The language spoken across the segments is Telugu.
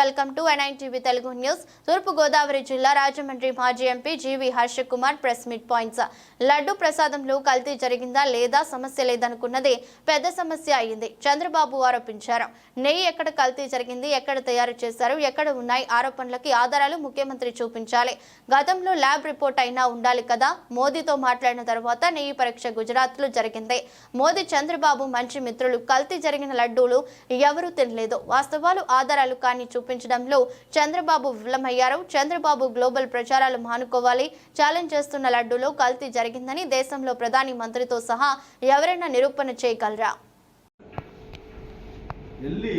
Welcome to NITV Telugu news తూర్పు గోదావరి జిల్లా రాజమండ్రి మాజీ MP GV Harsha Kumar press meet points laddu ప్రసాదంలో కల్తీ జరిగిందా లేదా సమస్య లేదనుకున్నదే పెద్ద సమస్య అయింది చంద్రబాబు ఆరోపించారు నెయ్యి ఎక్కడ కల్తీ జరిగింది ఎక్కడ తయారు చేశారు ఎక్కడ ఉన్నాయి ఆరోపణలకి ఆధారాలు ముఖ్యమంత్రి చూపించాలి గతంలో ల్యాబ్ రిపోర్ట్ అయినా ఉండాలి కదా మోదీతో మాట్లాడిన తర్వాత నెయ్యి పరీక్ష గుజరాత్లో జరిగింది మోదీ చంద్రబాబు మంచి మిత్రులు కల్తీ జరిగిన లడ్డూలు ఎవరూ తినలేదు వాస్తవాలు ఆధారాలు కానీ చూపించడంలో చంద్రబాబు విఫలమయ్యారు. చంద్రబాబు గ్లోబల్ ప్రచారాలు మానుకోవాలి. ఛాలెంజ్ చేస్తున్న లడ్డూలో కల్తీ జరిగిందని దేశంలో ప్రధాని మంత్రితో సహా ఎవరైనా నిరూపణ చేయగలరా? వెళ్ళి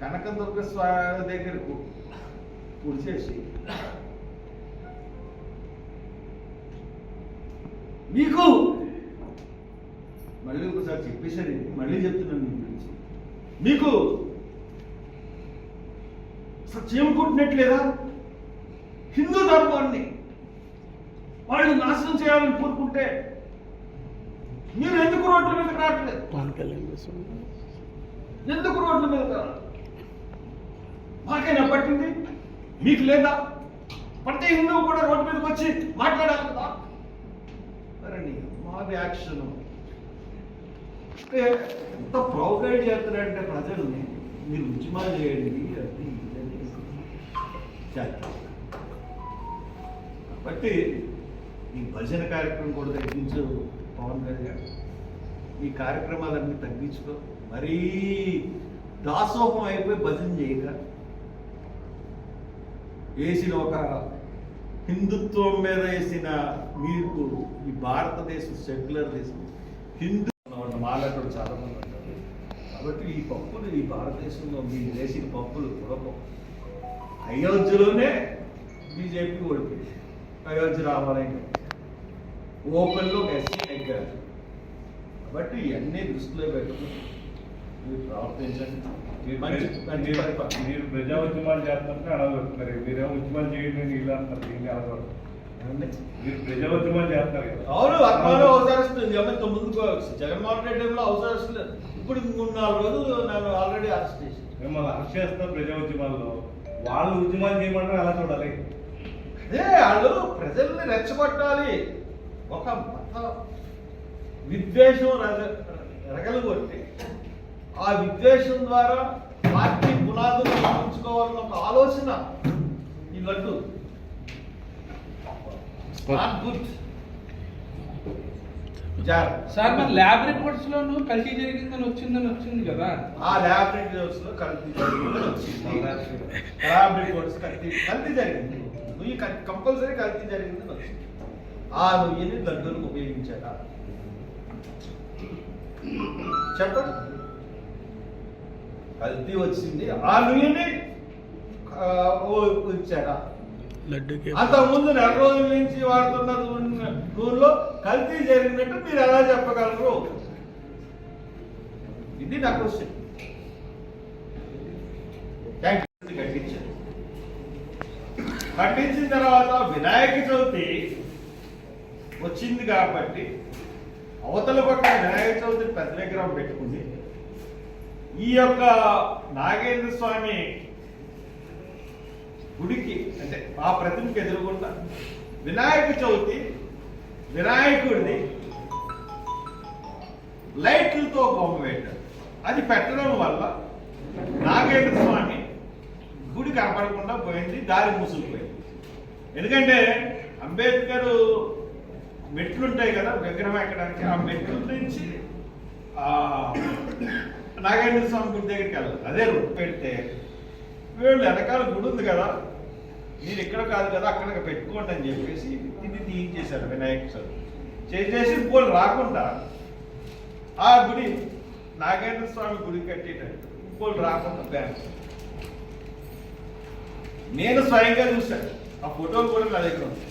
కనకదుర్గ స్వామి దగ్గరకు కుడిచేసి మీకు మళ్ళీ ఒకసారి చెప్పేశారు. మళ్ళీ చెప్తున్నాను మీ గురించి మీకు అసలు చేయకుంటున్నట్లేదా హిందూ ధర్మాన్ని వాళ్ళు నాశనం చేయాలని కోరుకుంటే మీరు ఎందుకు రోడ్ల మీదకి రావట్లేదు? ఎందుకు రోడ్ల మీద? మాకైనా పట్టింది? మీకు లేదా? ప్రతి హిందువు కూడా రోడ్డు మీదకి వచ్చి మాట్లాడాలి కదా. సరేండి మాది యాక్షన్ అంటే ఎంత ప్రొవైడ్ చేస్తున్నారంటే ప్రజల్ని మీరు ఉద్యమాలు చేయండి అది కాబట్టి ఈ భజన కార్యక్రమం కూడా తగ్గించు పవన్ కళ్యాణ్ ఈ కార్యక్రమాలన్నీ తగ్గించుకో. మరీ దాసోహం అయిపోయి భజన చేయక. వేసిన ఒక హిందుత్వం మీద వేసిన మీకు ఈ భారతదేశం సెక్యులర్ దేశం. హిందూ మాట్లాడటం చాలా మంది ఉంటారు. కాబట్టి ఈ పప్పులు ఈ భారతదేశంలో మీరు వేసిన పప్పులు కూడా అయోధ్యలోనే బీజేపీ ఓడిపోయింది అయోధ్య రామాలయం ఓపెన్లో ఎస్సీ నెగ్గారు కాబట్టి ఇవన్నీ దృష్టిలో పెట్టుకుని మీరు ప్రవర్తించండి మీరు మంచి మంచి మీరు- పరిపాలన. మీరు ప్రజా ఉద్యమాలు చేస్తుంటే అడగలుగుతున్నారు మీరేమో ఉద్యమాలు చేయండి నేను ఇలా అంటారు దీన్ని అడగదు ఏమండి? మీరు ప్రజా ఉద్యమాలు చేస్తారు కదా అవును వర్మలో అవసరస్తుంది ఏమైతే ముందుకు జగన్మోహన్ రెడ్డి టైంలో అవసరం ఇప్పుడు మూడు నాలుగు రోజులు నన్ను ఆల్రెడీ అరెస్ట్ చేసి మిమ్మల్ని అరెస్ట్ చేస్తారు ప్రజా ఉద్యమాల్లో వాళ్ళు ఉద్యమాలు చేయమంటారు? అలా చూడాలి? అదే వాళ్ళు ప్రజల్ని రెచ్చగొట్టాలి. ఒక మత విద్వేషం రగ- రగలగొట్టి ఆ విద్వేషం ద్వారా పార్టీ పునాదులు నిర్మించుకోవాలన్న ఒక ఆలోచన ఈ లడ్డు. నాట్ గుడ్ సార్ మరి ల్యాబ్ రిపోర్ట్స్ లోను కల్తీ జరిగిందని వచ్చిందని వచ్చింది కదా. ఆ ల్యాబొరేటరీస్లో కల్తీ జరిగిందని వచ్చింది. ల్యాబ్ రిపోర్ట్స్ కల్తీ కల్తీ జరిగింది. నువ్వు కంపల్సరీ కల్తీ జరిగిందని వచ్చింది. ఆ నువ్వుని లడ్డూలకు ఉపయోగించారా? చెప్పండి. కల్తీ వచ్చింది. ఆ నుయ్యని ఇచ్చారా? లడ్డుకి. అంతకుముందు నెల రోజుల నుంచి వాడుతున్న నూనె- కల్తీ జరిగినట్టు మీరు ఎలా చెప్పగలరు? ఇది నా క్వశ్చన్. కట్టించారు కట్టించిన తర్వాత వినాయక చవితి వచ్చింది కాబట్టి అవతల పక్క వినాయక చవితి పెద్ద విగ్రహం పెట్టుకుంది. ఈ యొక్క నాగేంద్ర స్వామి గుడికి అంటే ఆ ప్రతిమకి ఎదురుకుండా వినాయక చవితి వినాయకుడిది లైట్లతో బొమ్మ పెట్టారు. అది పెట్టడం వల్ల నాగేంద్ర స్వామి గుడి కనపడకుండా పోయింది దారి మూసుకుపోయింది. ఎందుకంటే అంబేద్కర్ మెట్లు ఉంటాయి కదా విగ్రహం ఎక్కడానికి ఆ మెట్ల నుంచి నాగేంద్ర స్వామి గుడి దగ్గరికి వెళ్ళాలి. అదే రూట్ పెడితే వీళ్ళు వెనకాల గుడి ఉంది కదా మీరు ఇక్కడ కాదు కదా అక్కడ పెట్టుకోండి అని చెప్పేసి తిని తీయించేశారు వినాయక చవితి చేసేసి పోలు రాకుండా ఆ గుడి నాగేంద్ర స్వామి గుడి కట్టేటట్టు పోలు రాకుండా బ్యాంక్. నేను స్వయంగా చూశాను ఆ ఫోటోలు కూడా నా దగ్గర ఉంది.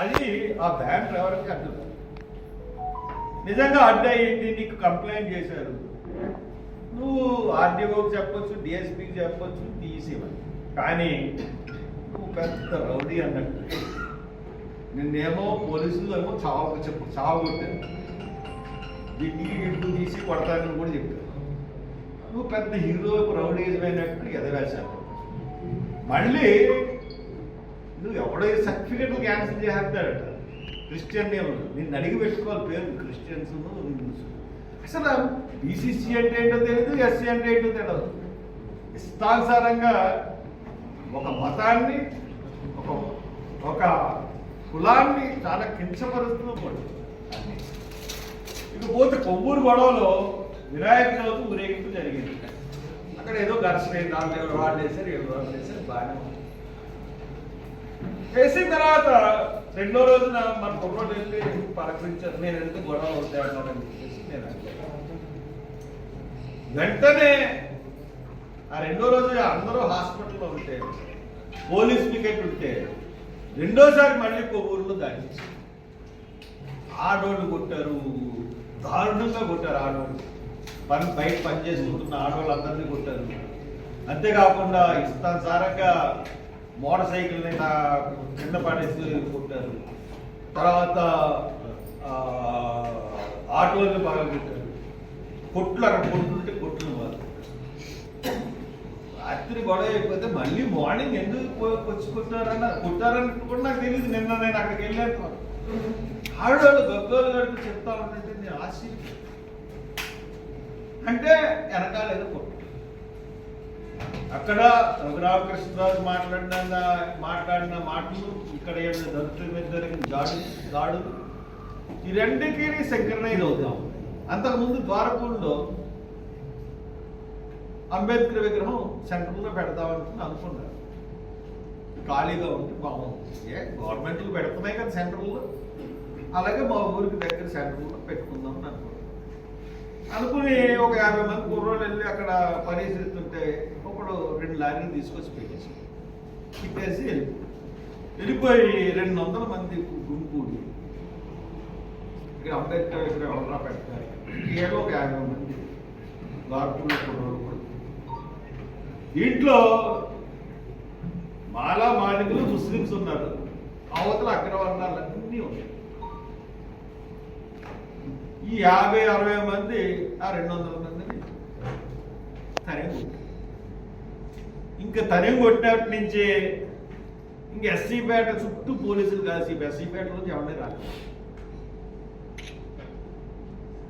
అది ఆ బ్యాంక్ ఎవరికి అడ్డు. నిజంగా అడ్డు అయ్యింది నీకు కంప్లైంట్ చేశారు. నువ్వు ఆర్డీఓకి చెప్పొచ్చు డిఎస్పీకి చెప్పొచ్చు తీసేవని కానీ పెద్ద రౌడీ అన్నట్టు. నిన్నేమో పోలీసులు ఏమో చావు చెప్పు చావు కొట్టాను దిగ్గి ఇడ్డు తీసి కొడతానని కూడా చెప్పాను నువ్వు పెద్ద హీరో రౌడీజమైనట్టు ఎదవేశాను మళ్ళీ నువ్వు ఎవడో సర్టిఫికెట్లు క్యాన్సిల్ చేస్తాడట క్రిస్టియన్ నేమ్ నిన్ను అడిగి పెట్టుకోవాలి పేరు. Christians Hindus. అసలు బీసీసీ అంటే ఏంటో తెలియదు ఎస్సీ అంటే ఏంటో తెలియదు ఇష్టానుసారంగా ఒక మతాన్ని ఒక కులాన్ని చాలా కించపరుస్తూ కూడా ఇకపోతే కొవ్వూరు గొడవలో వినాయక చవితి ఊరేగింపు జరిగింది. అక్కడ ఏదో ఘర్షణ అయింది. దాంట్లో ఎవరు వాళ్ళు వేశారు ఎవరు వాళ్ళు వేశారు బాగానే ఉంది. వేసిన తర్వాత రెండో రోజున మన కుర్రోడు వెళ్ళి పలకరించారు నేను ఎందుకు గొడవ అవుతాయి అన్నారని చెప్పేసి నేను వెంటనే ఆ రెండో రోజు అందరూ హాస్పిటల్లో ఉంటే పోలీస్ టికెట్ ఉంటే రెండోసారి మళ్ళీ కొవ్వూరులో దాడి ఆడోళ్ళు కొట్టారు దారుణంగా కొట్టారు ఆడోళ్ళు పని బయట పని చేసుకుంటున్న ఆడవాళ్ళు అందరినీ కొట్టారు. అంతేకాకుండా ఇష్టానుసారంగా మోటార్ సైకిల్ నా కింద పడేసి కొట్టారు. తర్వాత ఆ, బాగా కొట్టారు కొట్లు అక్కడ కొట్లు రాత్రి గొడవ అయిపోతే మళ్ళీ మార్నింగ్ ఎందుకు పో- వచ్చి కొట్టారన్న కొట్టారని కూడా నాకు తెలియదు నిన్న నేను అక్కడికి వెళ్ళాను. ఆడవాళ్ళు గగ్గోలు గడుపు చెప్తా ఉంటే నేను ఆశ్చర్యం అంటే వెనకాల ఏదో కొట్టు. అక్కడ రఘురామకృష్ణరాజు మాట్లాడిన మాట్లాడిన మాటలు ఇక్కడ ఏమైనా దళితుల మీద జరిగిన దాడు దాడులు. ఈ రెండింటికి సంకరణైజ్ అవుతాం. అంతకుముందు ద్వారపూడిలో అంబేద్కర్ విగ్రహం సెంటర్లో పెడదామని అనుకున్నారు. ఖాళీగా ఉంటే బాగుంది. ఏ గవర్నమెంట్లు పెడుతున్నాయి కదా సెంటర్లో. అలాగే మా ఊరికి దగ్గర సెంటర్లో పెట్టుకుందాం అని అనుకున్నాం. అనుకుని ఒక యాభై మంది కుర్రోళ్ళు వెళ్ళి అక్కడ పరిశీలిస్తుంటే ఒకడు రెండు లారీలు తీసుకొచ్చి పెట్టేసి పెట్టేసి వెళ్ళిపోయి రెండు వందల మంది గుంపు ఇక్కడ అంబేద్కర్ ఇక్కడ ఎవరా పెడతారు. ఏదో ఒక యాభై మంది గార్పులు కుర్రోళ్ళు కూడా. దీంట్లో మాలా మాలికులు ముస్లిమ్స్ ఉన్నారు. అవతల అగ్రవర్ణాలు అన్నీ ఉన్నాయి. ఈ యాభై అరవై మంది ఆ రెండు వందల మందిని తనే ఇంకా తనే కొట్టినప్పటి నుంచి ఇంక ఎస్సీపేట చుట్టూ పోలీసులు కాసి ఎస్సీ నుంచి ఎవరిని రాలేదు.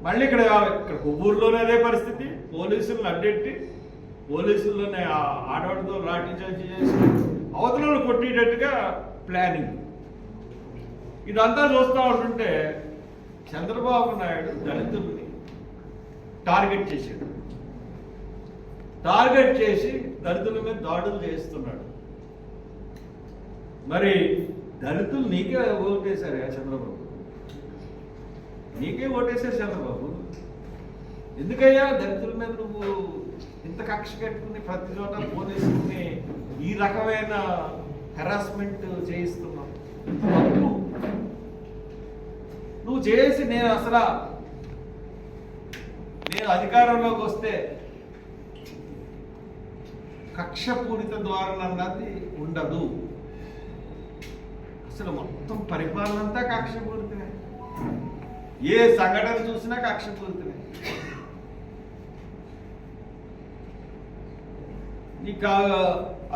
మళ్ళీ ఇక్కడ ఇక్కడ కొవ్వూరులోనే అదే పరిస్థితి. పోలీసులను అడ్డెట్టి పోలీసుల్లోనే ఆ ఆడవాడితో లాఠీ చార్జీ చేసి అవతలను కొట్టేటట్టుగా ప్లానింగ్ ఇదంతా చూస్తూ ఉంటుంటే చంద్రబాబు నాయుడు దళితుల్ని టార్గెట్ చేశాడు. టార్గెట్ చేసి దళితుల మీద దాడులు చేస్తున్నాడు. మరి దళితులు నీకే ఓటేశారు చంద్రబాబు? నీకే ఓటేశారు చంద్రబాబు. ఎందుకయ్యా దళితుల మీద నువ్వు ఇంత కక్ష కట్టుకుని ప్రతి చోట పోలీసుల్ని ఈ రకమైన హెరాస్మెంట్ చేయిస్తున్నాం. నువ్వు చేసి నేను అసలు నేను అధికారంలోకి వస్తే కక్షపూరిత ధోరణ అన్నది ఉండదు. అసలు మొత్తం పరిపాలన అంతా కక్షపూరితమే. ఏ సంఘటన చూసినా కక్షపూరితమే. ఈ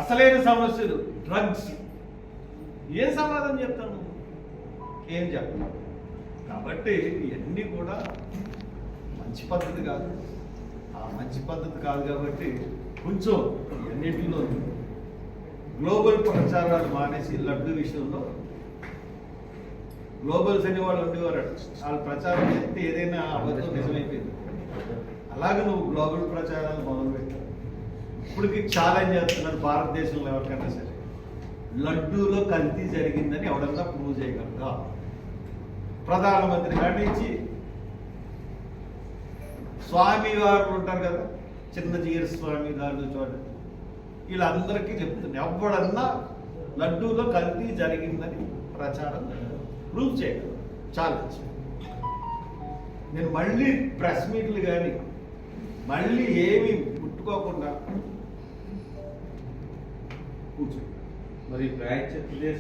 అసలైన సమస్యలు డ్రగ్స్ ఏం సమాధానం చెప్తాను నువ్వు? ఏం చెప్పను కాబట్టి ఇవన్నీ కూడా మంచి పద్ధతి కాదు. ఆ మంచి పద్ధతి కాదు కాబట్టి కొంచెం ఇవన్నింటిలో గ్లోబల్ ప్రచారాలు మానేసి లడ్డు విషయంలో గ్లోబల్స్ అనేవాళ్ళు ఉండేవారు. వాళ్ళు ప్రచారం చేస్తే ఏదైనా అబద్ధం నిజమైపోయింది. అలాగే నువ్వు గ్లోబల్ ప్రచారాలు మొదలుపెట్టావు. ఇప్పటికి ఛాలెంజ్ చేస్తున్నారు భారతదేశంలో ఎవరికైనా సరే. లడ్డూలో కల్తీ జరిగిందని ఎవడన్నా ప్రూవ్ చేయగలరా ప్రధానమంత్రి కాడి స్వామి వారు ఉంటారు కదా చిన్న జీర స్వామి గారు చూడండి. వీళ్ళందరికీ చెప్తుంది ఎవడన్నా లడ్డూలో కల్తీ జరిగిందని ప్రచారం ప్రూవ్ చేయగలరు ఛాలెంజ్ నేను మళ్ళీ ప్రెస్ మీట్లు కానీ మళ్ళీ ఏమి ముట్టుకోకుండా కూర్చో మరి ప్రాయశ్చిత్త చేసి